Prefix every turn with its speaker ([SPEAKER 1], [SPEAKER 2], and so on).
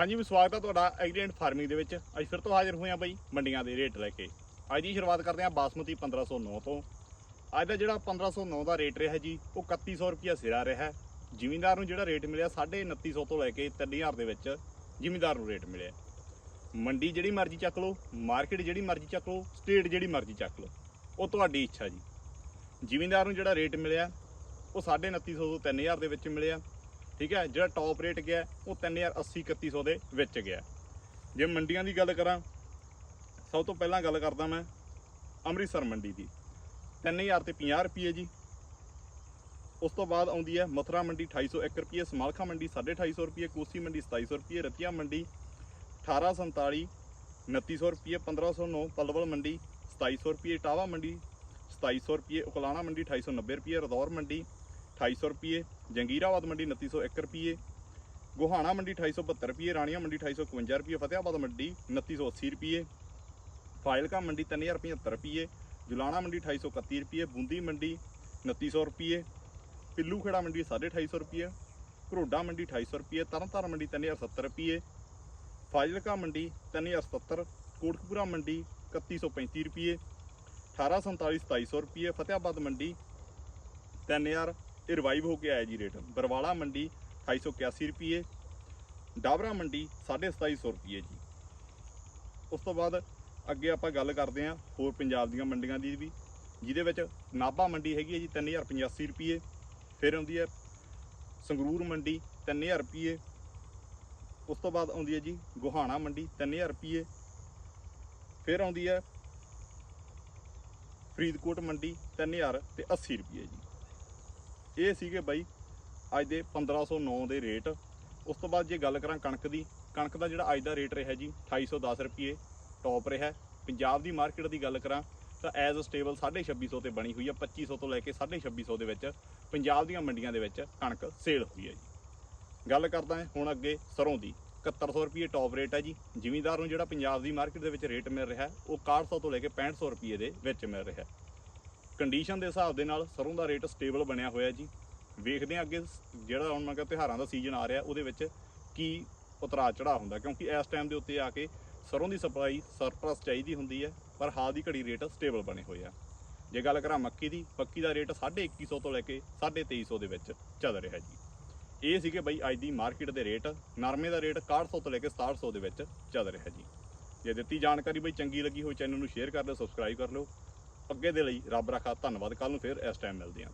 [SPEAKER 1] ਹਾਂਜੀ, ਵੀ ਸਵਾਗਤ ਹੈ ਤੁਹਾਡਾ ਐਗਰੀਐਂਟ ਫਾਰਮਿੰਗ ਦੇ ਵਿੱਚ। ਅੱਜ ਫਿਰ ਤੋਂ ਹਾਜ਼ਰ ਹੋਏ ਆ ਬਾਈ ਮੰਡੀਆਂ ਦੇ ਰੇਟ ਲੈ ਕੇ। ਅੱਜ ਦੀ ਸ਼ੁਰੂਆਤ ਕਰਦੇ ਹਾਂ ਬਾਸਮਤੀ 1509 ਤੋਂ। ਅੱਜ ਦਾ ਜਿਹੜਾ 1509 ਦਾ ਰੇਟ ਰਿਹਾ ਜੀ, ਉਹ 3100 ਰੁਪਿਆ ਸਿਰਾ ਰਿਹਾ। ਜ਼ਿਮੀਂਦਾਰ ਨੂੰ ਜਿਹੜਾ ਰੇਟ ਮਿਲਿਆ 2950 ਤੋਂ ਲੈ ਕੇ 3000 ਦੇ ਵਿੱਚ ਜ਼ਿਮੀਂਦਾਰ ਨੂੰ ਰੇਟ ਮਿਲਿਆ। ਮੰਡੀ ਜਿਹੜੀ ਮਰਜ਼ੀ ਚੱਕ ਲਓ, ਮਾਰਕੀਟ ਜਿਹੜੀ ਮਰਜ਼ੀ ਚੱਕ ਲਓ, ਸਟੇਟ ਜਿਹੜੀ ਮਰਜ਼ੀ ਚੱਕ ਲਓ, ਉਹ ਤੁਹਾਡੀ ਇੱਛਾ ਜੀ। ਜ਼ਿਮੀਂਦਾਰ ਨੂੰ ਜਿਹੜਾ ਰੇਟ ਮਿਲਿਆ, ਉਹ 2950 ਤੋਂ 3000 ਦੇ ਵਿੱਚ ਮਿਲਿਆ। ਠੀਕ ਹੈ, ਜਿਹੜਾ ਟੌਪ ਰੇਟ ਗਿਆ ਉਹ 3080 3100 ਦੇ ਵਿੱਚ ਗਿਆ ਜੇ ਮੰਡੀਆਂ ਦੀ ਗੱਲ ਕਰਾਂ, ਸਭ ਤੋਂ ਪਹਿਲਾਂ ਗੱਲ ਕਰਦਾ ਮੈਂ ਅੰਮ੍ਰਿਤਸਰ ਮੰਡੀ ਦੀ। 3000 ਤੇ 50 ਰੁਪਏ ਜੀ। ਉਸ ਤੋਂ ਬਾਅਦ ਆਉਂਦੀ ਹੈ ਮਥੁਰਾ ਮੰਡੀ 2801 ਰੁਪਏ, ਸਮਾਲਖਾ ਮੰਡੀ 250 ਰੁਪਏ, ਕੋਸੀ ਮੰਡੀ 2700 ਰੁਪਏ, ਰਤੀਆ ਮੰਡੀ 1847 2900 ਰੁਪਏ 1509 ਪਲਵਲ ਮੰਡੀ 2700 ਰੁਪਏ, ਟਾਵਾ ਮੰਡੀ 2700 ਰੁਪਏ, ਉਕਲਾਣਾ ਮੰਡੀ 2890 ਰੁਪਏ, ਰਦੌਰ ਮੰਡੀ 2800 ਰੁਪਏ ਜੰਗੀਰਾਬਾਦ ਮੰਡੀ 2901 ਰੁਪਏ ਗੋਹਾਣਾ ਮੰਡੀ 2872 ਰੁਪਏ ਰਾਣੀਆਂ ਮੰਡੀ 2851 ਰੁਪਏ ਫਤਿਆਬਾਦ ਮੰਡੀ 2980 ਰੁਪਏ ਫਾਇਲਕਾ ਮੰਡੀ 3075 ਰੁਪਏ ਜੁਲਾਣਾ ਮੰਡੀ 2831 ਰੁਪਏ ਬੂੰਦੀ ਮੰਡੀ 2900 ਰੁਪਏ ਪਿੱਲੂ ਖੇੜਾ ਮੰਡੀ 2850 ਰੁਪਏ ਘਰੋਡਾ ਮੰਡੀ 2800 ਰੁਪਏ ਤਰਨਤਾਰਨ ਮੰਡੀ 3070 ਰੁਪਏ ਫਾਜ਼ਿਲਕਾ ਮੰਡੀ 3070 ਕੋਟਕਪੂਰਾ ਮੰਡੀ 3135 ਰੁਪਏ 1847 2700 ਰੁਪਏ ਫਤਿਆਬਾਦ ਮੰਡੀ 3000 ਇਹ ਰਿਵਾਈਵ ਹੋ ਕੇ ਆਇਆ ਜੀ ਰੇਟ ਬਰਵਾਲਾ ਮੰਡੀ 2881 ਰੁਪਏ, ਡਾਬਰਾ ਮੰਡੀ 2750 ਰੁਪਏ ਜੀ। ਉਸ ਤੋਂ ਬਾਅਦ ਅੱਗੇ ਆਪਾਂ ਗੱਲ ਕਰਦੇ ਹਾਂ ਹੋਰ ਪੰਜਾਬ ਦੀਆਂ ਮੰਡੀਆਂ ਦੀ ਵੀ, ਜਿਹਦੇ ਵਿੱਚ ਨਾਭਾ ਮੰਡੀ ਹੈਗੀ ਹੈ ਜੀ 3085 ਰੁਪਏ, ਫਿਰ ਆਉਂਦੀ ਹੈ ਸੰਗਰੂਰ ਮੰਡੀ 3000 ਰੁਪਏ, ਉਸ ਤੋਂ ਬਾਅਦ ਆਉਂਦੀ ਹੈ ਜੀ ਗੁਹਾਣਾ ਮੰਡੀ 3000 ਰੁਪਏ, ਫਿਰ ਆਉਂਦੀ ਹੈ ਫਰੀਦਕੋਟ ਮੰਡੀ 3000 ਤੇ 80 ਰੁਪਏ ਜੀ। ਇਹ ਸੀਗੇ ਬਾਈ ਅੱਜ ਦੇ 1509 ਦੇ ਰੇਟ। ਉਸ ਤੋਂ ਬਾਅਦ ਜੇ ਗੱਲ ਕਰਾਂ ਕਣਕ ਦੀ ਕਣਕ ਦਾ ਜਿਹੜਾ ਅੱਜ ਦਾ ਰੇਟ ਰਿਹਾ ਜੀ 2810 ਰੁਪਏ ਟੌਪ ਰਿਹਾ। ਪੰਜਾਬ ਦੀ ਮਾਰਕੀਟ ਦੀ ਗੱਲ ਕਰਾਂ ਤਾਂ ਐਜ਼ ਅ ਸਟੇਬਲ 2650 ਤੇ ਬਣੀ ਹੋਈ ਹੈ 2500 ਤੋਂ ਲੈ ਕੇ 2650 ਦੇ ਵਿੱਚ ਪੰਜਾਬ ਦੀਆਂ ਮੰਡੀਆਂ ਦੇ ਵਿੱਚ ਕਣਕ ਸੇਲ ਹੋਈ ਹੈ ਜੀ। ਗੱਲ ਕਰਦਾ ਹੁਣ ਅੱਗੇ ਸਰੋਂ ਦੀ 7100 ਰੁਪਏ ਟੌਪ ਰੇਟ ਹੈ ਜੀ। ਜ਼ਿਮੀਂਦਾਰ ਨੂੰ ਜਿਹੜਾ ਪੰਜਾਬ ਦੀ ਮਾਰਕੀਟ ਦੇ ਵਿੱਚ ਰੇਟ ਮਿਲ ਰਿਹਾ ਹੈ, ਉਹ 6100 ਤੋਂ ਲੈ ਕੇ 6500 ਰੁਪਏ ਦੇ ਵਿੱਚ ਮਿਲ ਰਿਹਾ। ਕੰਡੀਸ਼ਨ ਦੇ ਹਿਸਾਬ ਦੇ ਨਾਲ ਸਰੋਂ ਦਾ ਰੇਟ ਸਟੇਬਲ ਬਣਿਆ ਹੋਇਆ ਜੀ। ਵੇਖਦੇ ਹਾਂ ਅੱਗੇ ਜਿਹੜਾ ਹੁਣ ਮੈਂ ਕਿਹਾ ਤਿਉਹਾਰਾਂ ਦਾ ਸੀਜ਼ਨ ਆ ਰਿਹਾ, ਉਹਦੇ ਵਿੱਚ ਕੀ ਉਤਰਾਅ ਚੜਾ ਹੁੰਦਾ ਕਿਉਂਕਿ ਇਸ ਟਾਈਮ ਦੇ ਉੱਤੇ ਆ ਕੇ ਸਰੋਂ ਦੀ ਸਪਲਾਈ ਸਰਪਲਸ ਚਾਹੀਦੀ ਹੁੰਦੀ ਹੈ, ਪਰ ਹਾਲ ਦੀ ਘੜੀ ਰੇਟ ਸਟੇਬਲ ਬਣੇ ਹੋਏ ਆ। ਜੇ ਗੱਲ ਕਰਾਂ ਮੱਕੀ ਦੀ, ਮੱਕੀ ਦਾ ਰੇਟ 2150 ਤੋਂ ਲੈ ਕੇ 2350 ਦੇ ਵਿੱਚ ਚੱਲ ਰਿਹਾ ਜੀ। ਇਹ ਸੀਗੇ ਬਈ ਅੱਜ ਦੀ ਮਾਰਕੀਟ ਦੇ ਰੇਟ ਨਰਮੇ ਦਾ ਰੇਟ 6100 ਤੋਂ ਲੈ ਕੇ 6700 ਦੇ ਵਿੱਚ ਚੱਲ ਰਿਹਾ ਜੀ। ਜੇ ਦਿੱਤੀ ਜਾਣਕਾਰੀ ਬਈ ਚੰਗੀ ਲੱਗੀ ਹੋਈ ਚੈਨਲ ਨੂੰ ਸ਼ੇਅਰ ਕਰ ਲਿਓ ਸਬਸਕ੍ਰਾਈਬ ਕਰ ਲਿਓ। ਅੱਗੇ ਦੇ ਲਈ ਰੱਬ ਰੱਖਾ ਧੰਨਵਾਦ। ਕੱਲ ਨੂੰ ਫੇਰ ਇਸ ਟਾਈਮ ਮਿਲਦੇ ਹਾਂ।